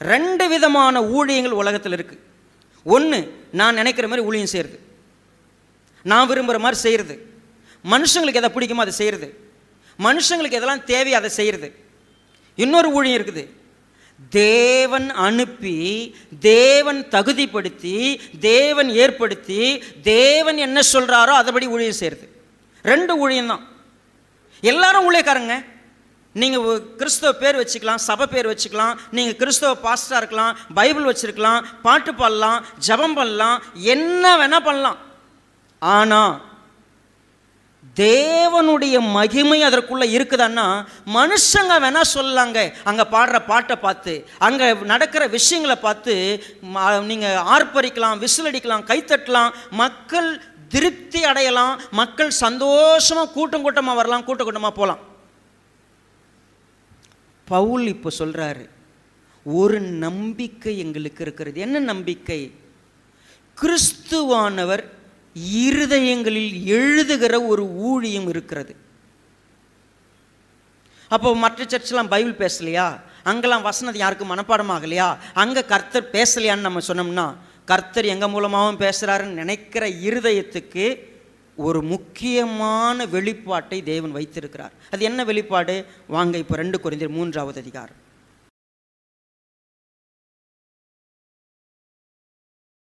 ரெண்டு விதமான ஊழியங்கள் உலகத்தில் இருக்குது ஒன்று நான் நினைக்கிற மாதிரி ஊழியம் செய்கிறது நான் விரும்புகிற மாதிரி செய்கிறது மனுஷங்களுக்கு எதை பிடிக்குமோ அதை செய்கிறது மனுஷங்களுக்கு எதெல்லாம் தேவையோ அதை செய்கிறது இன்னொரு ஊழியம் இருக்குது. தேவன் அனுப்பி தேவன் தகுதிப்படுத்தி தேவன் ஏற்படுத்தி தேவன் என்ன சொல்கிறாரோ அதைபடி ஊழியம் செய்கிறது ரெண்டு ஊழியம் தான் எல்லாரும் ஊழியக்காரங்க. நீங்கள் கிறிஸ்தவ பேர் வச்சுக்கலாம் சபை பேர் வச்சுக்கலாம் நீங்கள் கிறிஸ்தவ பாஸ்டாக இருக்கலாம் பைபிள் வச்சுருக்கலாம் பாட்டு பாடலாம் ஜெபம் பண்ணலாம் என்ன வேணால் பண்ணலாம். ஆனால் தேவனுடைய மகிமை அதற்குள்ளே இருக்குதான்னா மனுஷங்க வேணால் சொல்லலாங்க. அங்கே பாடுற பாட்டை பார்த்து அங்கே நடக்கிற விஷயங்களை பார்த்து நீங்கள் ஆர்ப்பரிக்கலாம் விசில் அடிக்கலாம் கைத்தட்டலாம் மக்கள் திருப்தி அடையலாம் மக்கள் சந்தோஷமாக கூட்டம் கூட்டமாக வரலாம் கூட்ட கூட்டமாக போகலாம் பவுல் இப்போ சொல்கிறாரு ஒரு நம்பிக்கை எங்களுக்கு இருக்கிறது. என்ன நம்பிக்கை? கிறிஸ்துவானவர் இருதயங்களில் எழுதுகிற ஒரு ஊழியம் இருக்கிறது. அப்போ மற்ற சர்ச்செலாம் பைபிள் பேசலையா? அங்கெல்லாம் வசனது யாருக்கும் மனப்பாடமாகலையா? அங்கே கர்த்தர் பேசலையான்னு நம்ம சொன்னோம்னா கர்த்தர் எங்கள் மூலமாகவும் பேசுகிறாருன்னு நினைக்கிற இருதயத்துக்கு ஒரு முக்கியமான வெளிப்பாட்டை தேவன் வைத்திருக்கிறார். அது என்ன வெளிப்பாடு? வாங்க இப்போ ரெண்டு குறைந்தர் மூன்றாவது அதிகாரம்.